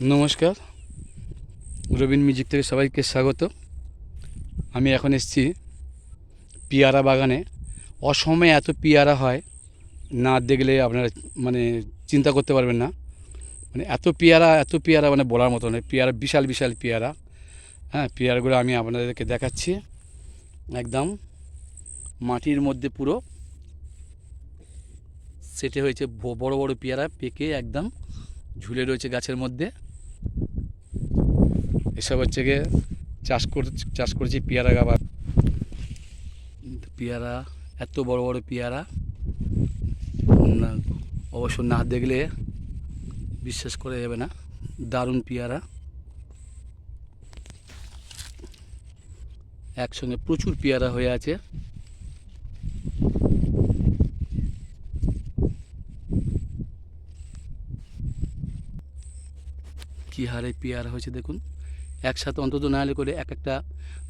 নমস্কার। রবীন মিউজিক থেকে সবাইকে স্বাগত। আমি এখন এসেছি পিয়ারা বাগানে। অসময়ে এত পিয়ারা হয়, না দেখলে আপনারা মানে চিন্তা করতে পারবেন না। মানে এত পেয়ারা এত পেয়ারা মানে বলার মতো নয়। পেয়ারা বিশাল বিশাল পেয়ারা। হ্যাঁ পেয়ারাগুলো আমি আপনাদেরকে দেখাচ্ছি। একদম মাটির মধ্যে পুরো। সেটে হয়েছে বড় বড় পেয়ারা পেকে একদম ঝুলে রয়েছে গাছের মধ্যে। এসব হচ্ছে গিয়ে চাষ করে চাষ করেছি পেয়ারা গাবার পেয়ারা, এত বড় বড় পেয়ারা। অবশ্য না দেখলে বিশ্বাস করা যাবে না। দারুণ পেয়ারা। একসঙ্গে প্রচুর পেয়ারা হয়ে আছে। কী হারে পেয়ারা হয়েছে দেখুন। একসাথে অন্তত না হলে করে এক একটা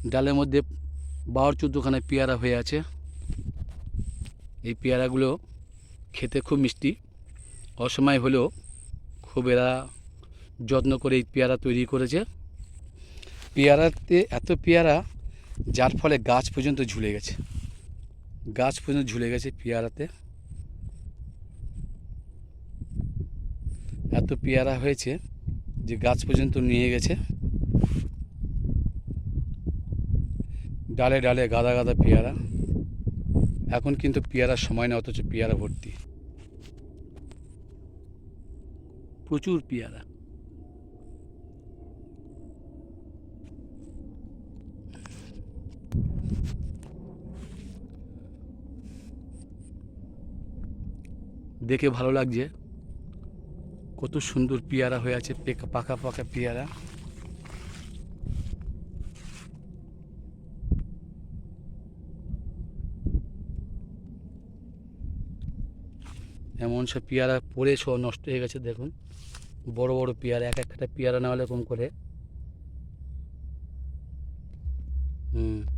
ডালের মধ্যে বারো চোদ্দোখানা পেয়ারা হয়ে আছে। এই পেয়ারাগুলো খেতে খুব মিষ্টি। অসময় হলেও খুব এরা যত্ন করে এই পেয়ারা তৈরি করেছে। পেয়ারাতে এত পেয়ারা, যার ফলে গাছ পর্যন্ত ঝুলে গেছে। গাছ পর্যন্ত ঝুলে গেছে পেয়ারাতে। এত পেয়ারা হয়েছে যে গাছ পর্যন্ত নিয়ে গেছে। ডালে ডালে গাদা গাদা পেয়ারা। এখন কিন্তু পেয়ারার সময় না অথচ পেয়ারা ভর্তি। প্রচুর পেয়ারা। দেখে ভালো লাগছে। কত সুন্দর পেয়ারা হয়ে আছে পাকা পাকা পেয়ারা। এমন সব পেয়ারা পড়ে সব নষ্ট হয়ে গেছে, দেখুন। বড় বড় পেয়ারা, এক একটা পেয়ারা না হলে কম করে। হুম।